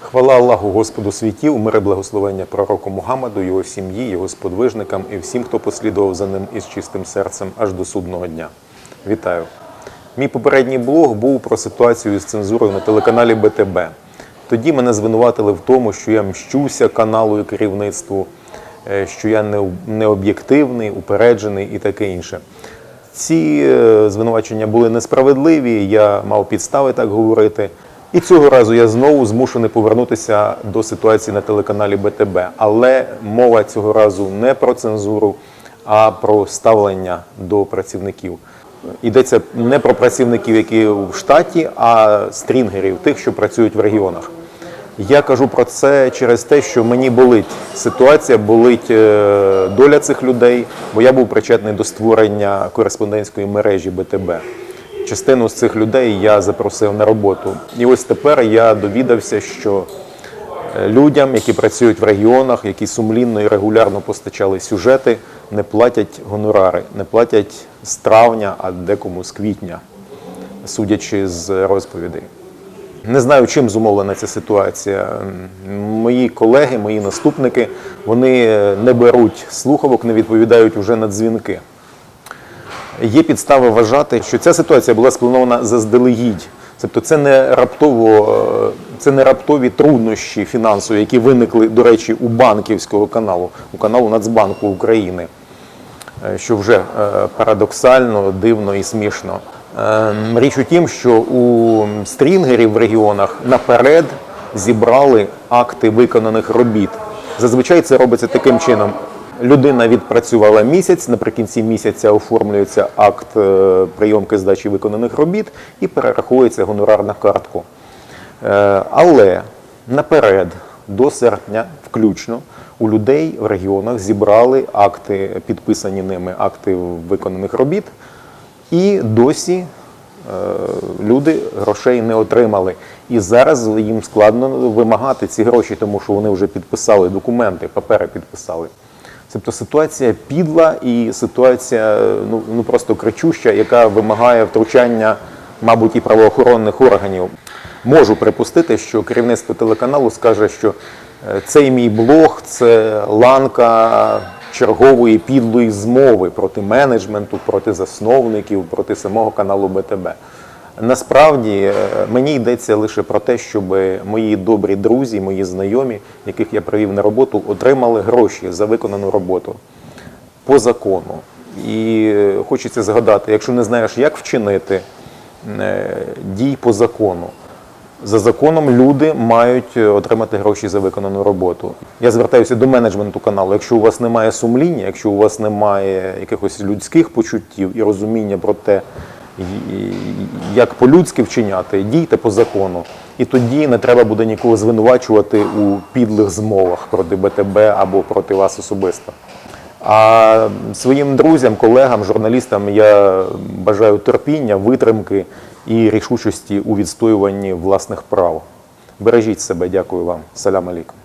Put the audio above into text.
Хвала Аллаху Господу світів, мире благословення пророку Мухаммаду, його сім'ї, його сподвижникам і всім, хто послідував за ним із чистим серцем аж до судного дня. Вітаю! Мій попередній блог був про ситуацію з цензурою на телеканалі БТБ. Тоді мене звинуватили в тому, що я мщуся каналу і керівництву, е, що я не- необ'єктивний, упереджений і таке інше. Ці е, звинувачення були несправедливі, я мав підстави так говорити. І цього разу я знову змушений повернутися до ситуації на телеканалі БТБ. Але мова цього разу не про цензуру, а про ставлення до працівників. Йдеться не про працівників, які в штаті, а стрінгерів, тих, що працюють в регіонах. Я кажу про це через те, що мені болить ситуація, болить е, доля цих людей, бо я був причетний до створення кореспондентської мережі БТБ. Частину з цих людей я запросив на роботу. І ось тепер я довідався, що е, людям, які працюють в регіонах, які сумлінно і регулярно постачали сюжети, не платять гонорари, не платять з травня, а декому з квітня, судячи з розповідей. Не знаю, чим зумовлена ця ситуація. Мої колеги, мої наступники, вони е, не беруть слухавок, не відповідають уже на дзвінки. Є підстави вважати, що ця ситуація була спланована заздалегідь. Тобто це не раптово, е, це не раптові труднощі фінансові, які виникли, до речі, у банківського каналу, у каналу Нацбанку України, е, що вже е, парадоксально, дивно і смішно. Річ у тім, що у стрінгерів в регіонах наперед зібрали акти виконаних робіт. Зазвичай це робиться таким чином. Людина відпрацювала місяць, наприкінці місяця оформлюється акт е, прийомки здачі виконаних робіт і перераховується гонорар на картку. Е, Але наперед, до серпня, включно, у людей в регіонах зібрали акти, підписані ними акти виконаних робіт, і досі е, люди грошей не отримали. І зараз їм складно вимагати ці гроші, тому що вони вже підписали документи, папери підписали. Тобто ситуація підла і ситуація ну, ну просто кричуща, яка вимагає втручання, мабуть, і правоохоронних органів. Можу припустити, що керівництво телеканалу скаже, що е, цей мій блог це ланка чергової підлої змови проти менеджменту, проти засновників, проти самого каналу БТБ. Насправді е, мені йдеться лише про те, щоб мої добрі друзі, мої знайомі, яких я привів на роботу, отримали гроші за виконану роботу по закону. І е, хочеться згадати, якщо не знаєш, як вчинити, е, дій по закону. За законом люди мають отримати гроші за виконану роботу. Я звертаюся до менеджменту каналу. Якщо у вас немає сумління, якщо у вас немає якихось людських почуттів і розуміння про те, як по-людськи вчиняти, дійте по закону. І тоді не треба буде нікого звинувачувати у підлих змовах проти БТБ або проти вас особисто. А своїм друзям, колегам, журналістам я бажаю терпіння, витримки і рішучості у відстоюванні власних прав. Бережіть себе, дякую вам. Салям алейкум.